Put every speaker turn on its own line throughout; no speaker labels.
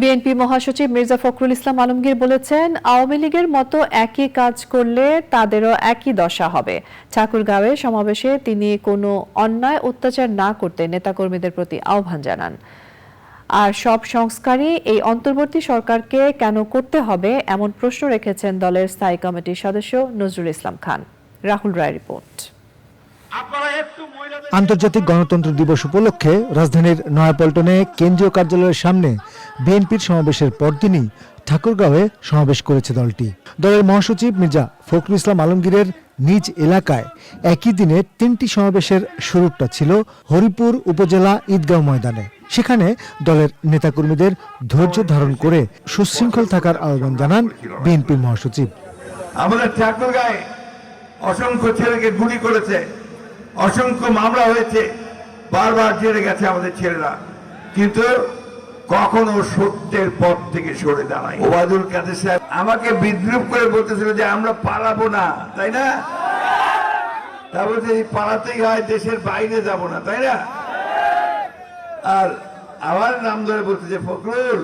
BNP মহাসচিব মির্জা ফখরুল ইসলাম আলমগীর বলেছেন, আওয়ামী লীগের মতো একই কাজ করলে তাদেরও একই দশা হবে। ঠাকুরগাঁওয়ে সমাবেশে তিনি কোনো অন্যায় অত্যাচার না করতে নেতাকর্মীদের প্রতি আহ্বান জানান। আর সব সংস্কারই এই অন্তর্বর্তী সরকারকে কেন করতে হবে এমন প্রশ্ন রেখেছেন দলের স্থায়ী কমিটির সদস্য নজরুল ইসলাম খান। রাহুল রায় রিপোর্ট।
আন্তর্জাতিক গণতন্ত্র দিবস উপলক্ষে রাজধানীর নয়াপল্টনে কেন্দ্রীয় কার্যালয়ের সামনে বিএনপির সমাবেশের পরদিনই ঠাকুরগাঁওয়ে সমাবেশ করেছে দলটি। দলের মহাসচিব মির্জা ফখরুল ইসলাম আলমগীরের নিজ এলাকায় একই দিনে তিনটি সমাবেশের শুরুটা ছিল হরিপুর উপজেলা ঈদগাঁও ময়দানে। সেখানে দলের নেতাকর্মীদের ধৈর্য ধারণ করে সুশৃঙ্খল থাকার আহ্বান জানান বিএনপির মহাসচিব।
আমাদের ঠাকুরগাঁয়ে অসংখ্য ছেলেকে গুলি করেছে। অসংখ্য মামলা হয়েছে বারবার জেলে গেছে আমাদের ছেলেরা। কিন্তু কখনো সত্যের পথ থেকে সরে দাঁড়ায় ওবায়দুল কাদের সাহেব আমাকে বিদ্রুপ করে বলতেছিল যে আমরা পালাবো না তাই না? তারপর যে পালাতেই হয় দেশের বাইরে যাব না তাই না? আর আমার নাম ধরে বলতে যে ফখরুল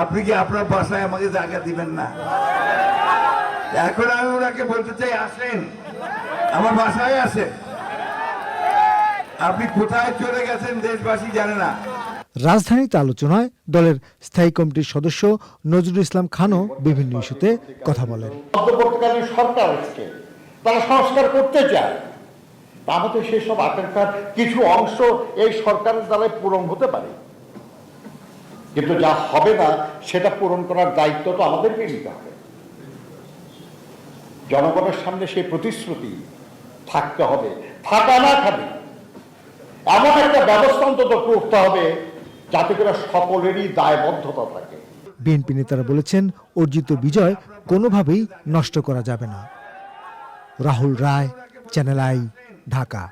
আপনি কি আপনার বাসায় আমাকে জায়গা দিবেন না? এখন আমি ওনাকে বলতে চাই আসেন। আমার বাসায় আসেন। আপনি কোথায় চলে গেছেন দেশবাসী জানে না।
রাজধানীতে আলোচনায় দলের স্থায়ী কমিটির সদস্য নজরুল ইসলাম খানও বিভিন্ন ইস্যুতে কথা বলেন।
অন্তর্বর্তীকালীন সরকার আজকে তারা সংস্কার করতে চায়। তা আমাদের সেসব আকাঙ্ক্ষার কিছু অংশ এই সরকারের দ্বারা পূরণ হতে পারে। কিন্তু যা হবে না সেটা পূরণ করার দায়িত্ব তো আমাদেরকে নিতে হবে। জনগণের সামনে সেই প্রতিশ্রুতি থাকতে হবে থাকা না খাবে। এমন একটা ব্যবস্থা অন্তত করতে হবে যাতে করে সকলেরই দায়বদ্ধতা থাকে।
বিএনপি নেতারা বলেছেন, অর্জিত বিজয় কোনোভাবেই নষ্ট করা যাবে না। Rahul Roy, channel I, Dhaka.